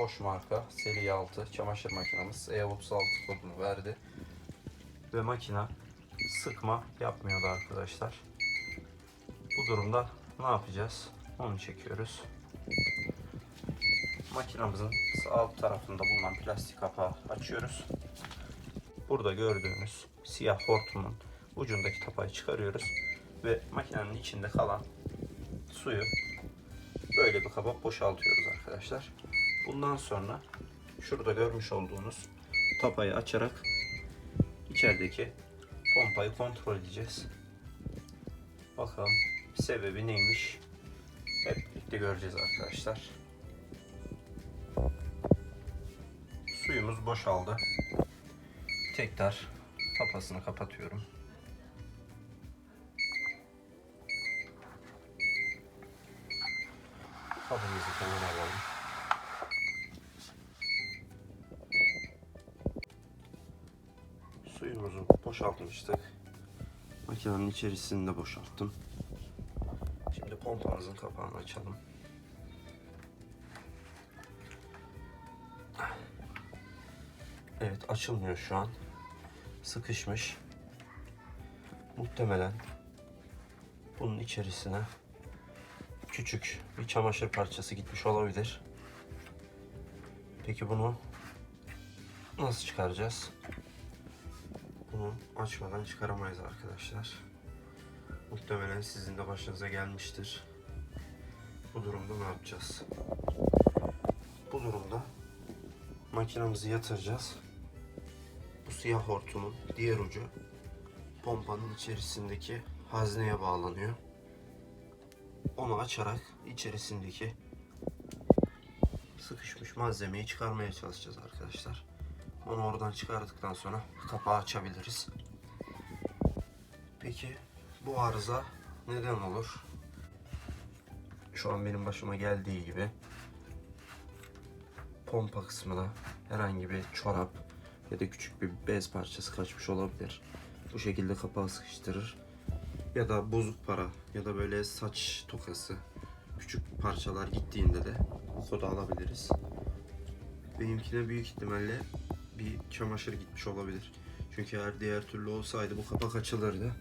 Bosch marka seri 6 çamaşır makinamız E36 kodunu verdi. Ve makina sıkma yapmıyordu arkadaşlar. Bu durumda ne yapacağız? Onu çekiyoruz. Makinamızın alt tarafında bulunan plastik kapağı açıyoruz. Burada gördüğünüz siyah hortumun ucundaki tapayı çıkarıyoruz ve makinenin içinde kalan suyu böyle bir kaba boşaltıyoruz arkadaşlar. Bundan sonra şurada görmüş olduğunuz tapayı açarak içerideki pompayı kontrol edeceğiz. Bakalım sebebi neymiş? Hep birlikte göreceğiz arkadaşlar. Suyumuz boşaldı. Tekrar tapasını kapatıyorum. Kabımızı kenara alalım. Suyumuzu boşaltmıştık. Makinenin içerisini de boşalttım. Şimdi pompamızın kapağını açalım. Evet açılmıyor şu an. Sıkışmış. Muhtemelen bunun içerisine küçük bir çamaşır parçası gitmiş olabilir. Peki bunu nasıl çıkaracağız? Bunu açmadan çıkaramayız arkadaşlar. Muhtemelen sizin de başınıza gelmiştir. Bu durumda ne yapacağız? Bu durumda makinamızı yatıracağız. Bu siyah hortumun diğer ucu pompanın içerisindeki hazneye bağlanıyor. Onu açarak içerisindeki sıkışmış malzemeyi çıkarmaya çalışacağız arkadaşlar. Onu oradan çıkardıktan sonra kapağı açabiliriz. Peki bu arıza neden olur? Şu an benim başıma geldiği gibi pompa kısmına herhangi bir çorap ya da küçük bir bez parçası kaçmış olabilir. Bu şekilde kapağı sıkıştırır. Ya da bozuk para ya da böyle saç tokası küçük parçalar gittiğinde de kodu alabiliriz. Benimkine büyük ihtimalle bir çamaşır gitmiş olabilir. Çünkü eğer diğer türlü olsaydı bu kapak açılırdı.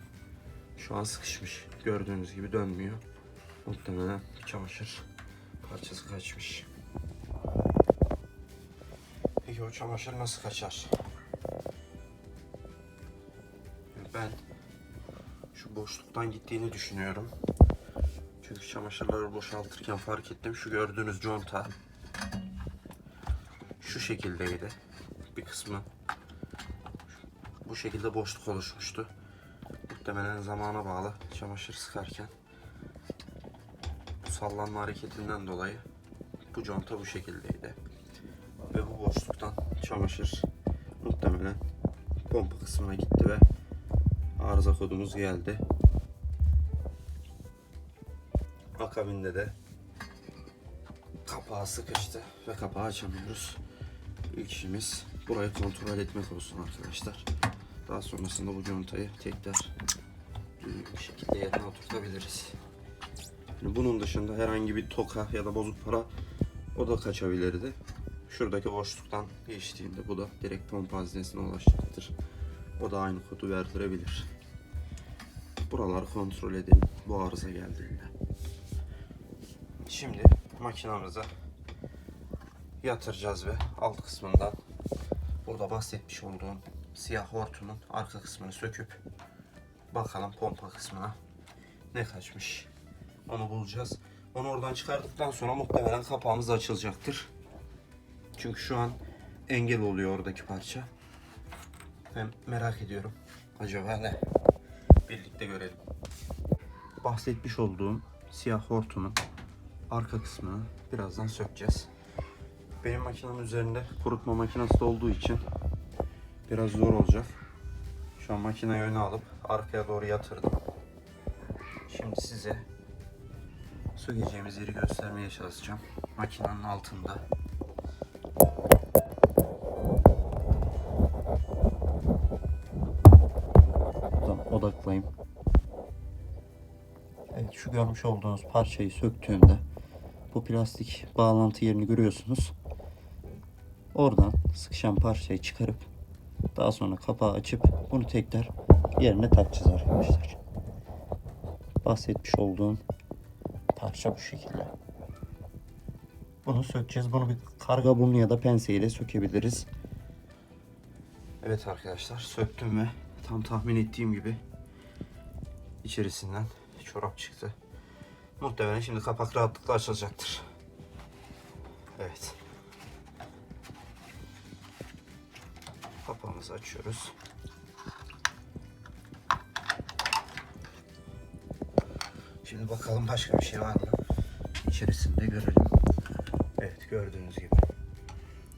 Şu an sıkışmış. Gördüğünüz gibi dönmüyor. Muhtemelen çamaşır parçası kaçmış. Peki o çamaşır nasıl kaçar? Ben şu boşluktan gittiğini düşünüyorum. Çünkü çamaşırları boşaltırken fark ettim. Şu gördüğünüz conta şu şekildeydi. Bir kısmı bu şekilde boşluk oluşmuştu. Muhtemelen zamana bağlı çamaşır sıkarken bu sallanma hareketinden dolayı bu conta bu şekildeydi. Ve bu boşluktan çamaşır muhtemelen pompa kısmına gitti ve arıza kodumuz geldi. Akabinde de kapağı sıkıştı ve kapağı açamıyoruz. İlk işimiz burayı kontrol etmek olsun arkadaşlar. Daha sonrasında bu contayı tekrar düzgün bir şekilde yerine oturtabiliriz. Yani bunun dışında herhangi bir toka ya da bozuk para o da kaçabilirdi. Şuradaki boşluktan geçtiğinde bu da direkt pompa haznesine ulaşacaktır. O da aynı kodu verdirebilir. Buraları kontrol edelim bu arıza geldiğinde. Şimdi makinamızı yatıracağız ve alt kısmından burada bahsetmiş olduğum siyah hortumun arka kısmını söküp bakalım pompa kısmına ne kaçmış. Onu bulacağız. Onu oradan çıkardıktan sonra muhtemelen kapağımız açılacaktır. Çünkü şu an engel oluyor oradaki parça. Ben merak ediyorum. Acaba ne? Birlikte görelim. Bahsetmiş olduğum siyah hortumun arka kısmını birazdan sökeceğiz. Benim makinenin üzerinde kurutma makinesi de olduğu için biraz zor olacak. Şu an makineyi öne alıp arkaya doğru yatırdım. Şimdi size sökeceğimiz yeri göstermeye çalışacağım. Makinenin altında. Buradan odaklayayım. Evet şu görmüş olduğunuz parçayı söktüğümde bu plastik bağlantı yerini görüyorsunuz. Oradan sıkışan parçayı çıkarıp daha sonra kapağı açıp bunu tekrar yerine takacağız arkadaşlar. Bahsetmiş olduğum parça bu şekilde. Bunu sökeceğiz. Bunu bir karga burnu ya da penseyle sökebiliriz. Evet arkadaşlar söktüm ve tam tahmin ettiğim gibi içerisinden çorap çıktı. Muhtemelen şimdi kapak rahatlıkla açılacaktır. Evet. Kapağımızı açıyoruz. Şimdi bakalım başka bir şey var mı? İçerisinde görelim. Evet gördüğünüz gibi.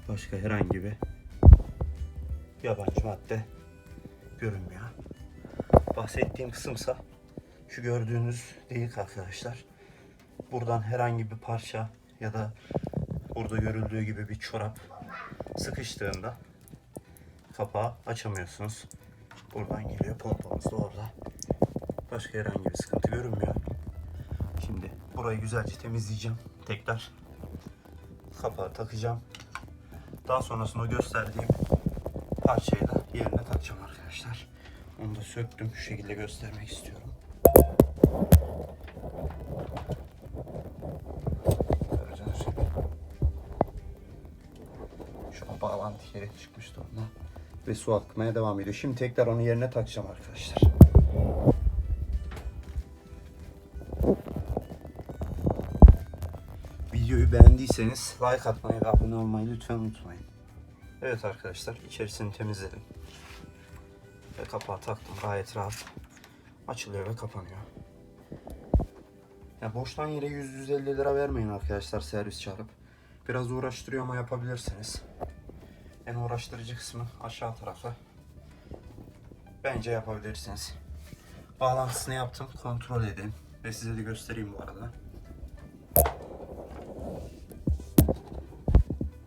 Başka herhangi bir yabancı madde görünmüyor. Bahsettiğim kısımsa şu gördüğünüz delik arkadaşlar. Buradan herhangi bir parça ya da burada görüldüğü gibi bir çorap sıkıştığında kapağı açamıyorsunuz. Buradan geliyor pompamız da orada. Başka herhangi bir sıkıntı görünmüyor. Şimdi burayı güzelce temizleyeceğim. Tekrar kapağı takacağım. Daha sonrasında gösterdiğim parçayı da yerine takacağım arkadaşlar. Onu da söktüm. Şu şekilde göstermek istiyorum. Şu an bağlantı yeri çıkmıştı ondan. Ve su akmaya devam ediyor. Şimdi tekrar onu yerine takacağım arkadaşlar. Videoyu beğendiyseniz like atmayı ve abone olmayı lütfen unutmayın. Evet arkadaşlar içerisini temizledim. Ve kapağı taktım gayet rahat. Açılıyor ve kapanıyor. Ya boştan yere 100-150 lira vermeyin arkadaşlar servis çağırıp. Biraz uğraştırıyor ama yapabilirsiniz. En uğraştırıcı kısmı aşağı tarafı. Bence yapabilirsiniz. Bağlantısını yaptım. Kontrol edin. Ve size de göstereyim bu arada.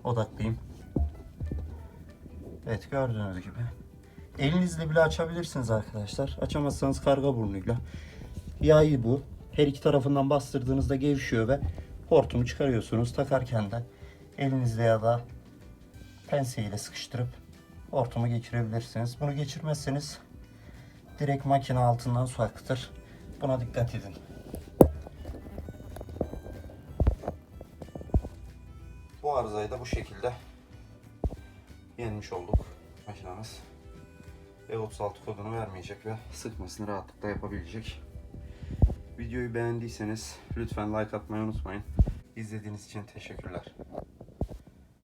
Odaklıyım. Evet gördüğünüz gibi. Elinizle bile açabilirsiniz arkadaşlar. Açamazsanız karga burnuyla. Yayı bu. Her iki tarafından bastırdığınızda gevşiyor ve hortumu çıkarıyorsunuz. Takarken de elinizle ya da penseyle sıkıştırıp hortumu geçirebilirsiniz. Bunu geçirmezseniz direkt makine altından su akıtır. Buna dikkat edin. Bu arızayı da bu şekilde yenmiş olduk makinamız. E36 kodunu vermeyecek ve sıkmasını rahatlıkla yapabilecek. Videoyu beğendiyseniz lütfen like atmayı unutmayın. İzlediğiniz için teşekkürler.